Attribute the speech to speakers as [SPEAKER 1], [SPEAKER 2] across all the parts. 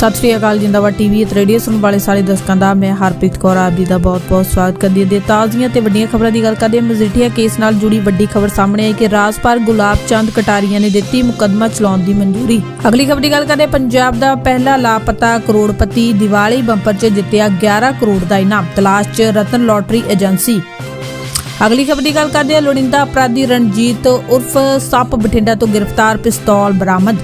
[SPEAKER 1] ਸਤਿ ਸ੍ਰੀ ਅਕਾਲ ਜਿੰਦਾਬਾਦ ਟੀਵੀ ਅਤੇ ਰੇਡੀਓ ਸੁਣਨ ਵਾਲੇ ਸਾਰੇ ਦਰਸ਼ਕਾਂ ਦਾ, ਮੈਂ ਹਰਪ੍ਰੀਤ ਕੌਰ, ਆਪ ਜੀ ਦਾ ਬਹੁਤ-ਬਹੁਤ ਸਵਾਗਤ ਕਰਦੀ ਹਾਂ ਦੇ ਤਾਜ਼ੀਆਂ ਤੇ ਵੱਡੀਆਂ ਖਬਰਾਂ ਦੀ ਗੱਲ ਕਰਦੇ ਹਾਂ। ਮਜੀਠੀਆ ਕੇਸ ਨਾਲ ਜੁੜੀ ਵੱਡੀ ਖਬਰ ਸਾਹਮਣੇ ਆਈ ਕਿ ਰਾਜਪਾਲ ਗੁਲਾਬ ਚੰਦ ਕਟਾਰੀਆ ਨੇ ਦਿੱਤੀ ਮੁਕੱਦਮਾ ਚਲਾਉਣ ਦੀ ਮਨਜ਼ੂਰੀ। ਅਗਲੀ ਖਬਰ ਦੀ ਗੱਲ ਕਰਦੇ ਪੰਜਾਬ ਦਾ ਪਹਿਲਾ ਲਾਪਤਾ ਕਰੋੜਪਤੀ ਦੀਵਾਲੀ ਬੰਪਰ 'ਚ ਜਿੱਤਿਆ 11 ਕਰੋੜ ਦਾ ਇਨਾਮ, ਤਲਾਸ਼ 'ਚ ਰਤਨ ਲੋਟਰੀ ਏਜੰਸੀ। ਅਗਲੀ ਖਬਰ ਦੀ ਗੱਲ ਕਰਦੇ ਹਾਂ, ਲੋੜਿੰਦਾ ਅਪਰਾਧੀ ਰਣਜੀਤ ਉਰਫ ਸੱਪ ਬਠਿੰਡਾ ਤੋਂ ਗ੍ਰਿਫਤਾਰ ਪਿਸਤੌਲ ਬਰਾਮਦ।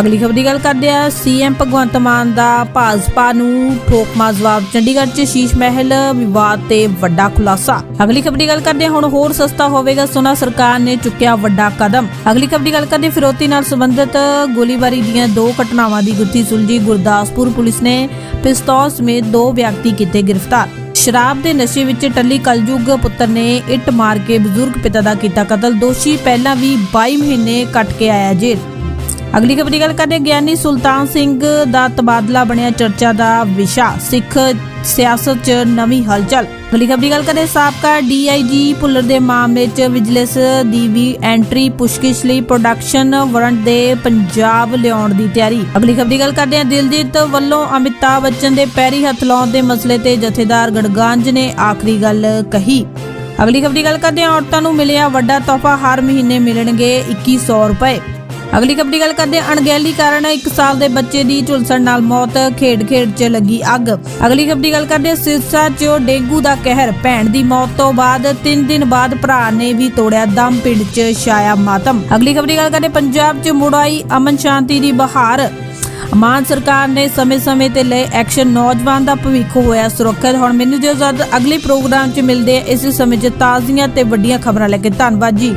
[SPEAKER 1] ਅਗਲੀ ਖਬਰ ਦੀ ਗੱਲ ਕਰਦੇ ਹਾਂ। ਸੀਐਮ ਭਗਵੰਤ ਮਾਨ ਦਾ ਭਾਜਪਾ ਨੂੰ ਠੋਕਮਾ ਜਵਾਬ। ਚੰਡੀਗੜ੍ਹ 'ਚ ਸ਼ੀਸ਼ ਮਹਿਲ ਵਿਵਾਦ ਤੇ ਵੱਡਾ ਖੁਲਾਸਾ। ਅਗਲੀ ਖਬਰ ਦੀ ਗੱਲ ਕਰਦੇ ਹੁਣ ਹੋਰ ਸਸਤਾ ਹੋਵੇਗਾ। ਸੋਨਾ ਸਰਕਾਰ ਨੇ ਚੁੱਕਿਆ ਵੱਡਾ ਕਦਮ। ਅਗਲੀ ਖਬਰ ਦੀ ਗੱਲ ਕਰਦੇ ਫਿਰੋਤੀ ਨਾਲ ਸੰਬੰਧਿਤ ਗੋਲੀਬਾਰੀ ਦੀਆਂ ਦੋ ਘਟਨਾਵਾਂ ਦੀ ਗੁੱਥੀ ਸੁਲਝੀ। ਗੁਰਦਾਸਪੁਰ ਪੁਲਿਸ ਨੇ ਪਿਸਤੌਲ ਸਮੇਤ ਦੋ ਵਿਅਕਤੀ ਕੀਤੇ ਗ੍ਰਿਫਤਾਰ। ਸ਼ਰਾਬ ਦੇ ਨਸ਼ੇ ਵਿੱਚ ਟੱਲੀ ਕਲਯੁਗ ਪੁੱਤਰ ਨੇ ਇੱਟ ਮਾਰ ਕੇ ਬਜ਼ੁਰਗ ਪਿਤਾ ਦਾ ਕੀਤਾ ਕਤਲ। ਦੋਸ਼ੀ ਪਹਿਲਾਂ ਵੀ 22 ਮਹੀਨੇ ਕੱਟ ਕੇ ਆਇਆ ਜੇਲ੍ਹ। ਅਗਲੀ ਖਬਰ ਦੀ ਗੱਲ ਕਰਦੇ ਗਿਆਨੀ ਸੁਲਤਾਨ ਸਿੰਘ ਦਾ ਤਬਾਦਲਾ ਬਣਿਆ ਚਰਚਾ ਦਾ ਵਿਸ਼ਾ। ਸਿੱਖ ਸਿਆਸਤ 'ਚ ਨਵੀਂ ਹਲਚਲ। ਅਗਲੀ ਖਬਰ ਦੀ ਗੱਲ ਕਰਦੇ ਸਾਬਕਾ ਡੀਆਈਜੀ ਭੁੱਲਰ ਦੇ ਮਾਮਲੇ 'ਚ ਵਿਜੀਲੈਂਸ ਦੀ ਵੀ ਐਂਟਰੀ ਪੁੱਛਗਿੱਛ ਲਈ ਪ੍ਰੋਡਕਸ਼ਨ ਵਾਰੰਟ ਦੇ ਪੰਜਾਬ ਲਿਆਉਣ ਦੀ ਤਿਆਰੀ। ਅਗਲੀ ਖਬਰ ਦੀ ਗੱਲ ਕਰਦੇ ਹਾਂ। ਦਿਲਜੀਤ ਵੱਲੋਂ ਅਮਿਤਾਭ ਬੱਚਨ ਦੇ ਪੈਰੀ ਹੱਥ ਲਾਉਣ ਦੇ ਮਸਲੇ ਤੇ ਜਥੇਦਾਰ ਗੜਗਾਂਜ ਨੇ ਆਖਰੀ ਗੱਲ ਕਹੀ। ਅਗਲੀ ਖਬਰ ਦੀ ਗੱਲ ਕਰਦੇ ਹਾਂ। ਔਰਤਾਂ ਨੂੰ ਮਿਲਿਆ ਵੱਡਾ ਤੋਹਫਾ। ਹਰ ਮਹੀਨੇ ਮਿਲਣਗੇ 2100 ਰੁਪਏ। ਅਗਲੀ ਖਬਰ ਦੀ ਗੱਲ ਕਰਦੇ ਅਣਗਹਿਲੀ ਕਾਰਨ 1 ਸਾਲ ਦੇ ਬੱਚੇ ਦੀ ਝੁਲਸਣ ਨਾਲ ਮੌਤ, ਖੇਡ-ਖੇਡ 'ਚ ਲੱਗੀ ਅੱਗ। ਅਗਲੀ ਖਬਰ ਦੀ ਗੱਲ ਕਰਦੇ ਸਿਰਸਾ 'ਚ ਡੇਂਗੂ ਦਾ ਕਹਿਰ। ਭੈਣ ਦੀ ਮੌਤ ਤੋਂ ਬਾਅਦ 3 ਦਿਨ ਬਾਅਦ ਭਰਾ ਨੇ ਵੀ ਤੋੜਿਆ ਦਮ। ਪਿੰਡ 'ਚ ਛਾਇਆ ਮਾਤਮ। ਅਗਲੀ ਖਬਰ ਦੀ ਗੱਲ ਕਰਦੇ ਪੰਜਾਬ 'ਚ ਮੁੜ ਆਈ ਅਮਨ ਸ਼ਾਂਤੀ ਦੀ ਬਹਾਰ। ਮਾਨ ਸਰਕਾਰ ਨੇ ਸਮੇਂ-ਸਮੇਂ ਤੇ ਲਏ ਐਕਸ਼ਨ। ਨੌਜਵਾਨ ਦਾ ਭਵਿੱਖ ਹੋਇਆ ਸੁਰੱਖਿਅਤ। ਹੁਣ ਮੈਨੂੰ ਜੋ ਜਦ ਅਗਲੇ ਪ੍ਰੋਗਰਾਮ 'ਚ ਮਿਲਦੇ ਆ ਇਸੇ ਸਮੇਂ 'ਚ ਤਾਜ਼ੀਆਂ ਤੇ ਵੱਡੀਆਂ ਖਬਰਾਂ ਲੈ ਕੇ। ਧੰਨਵਾਦ ਜੀ।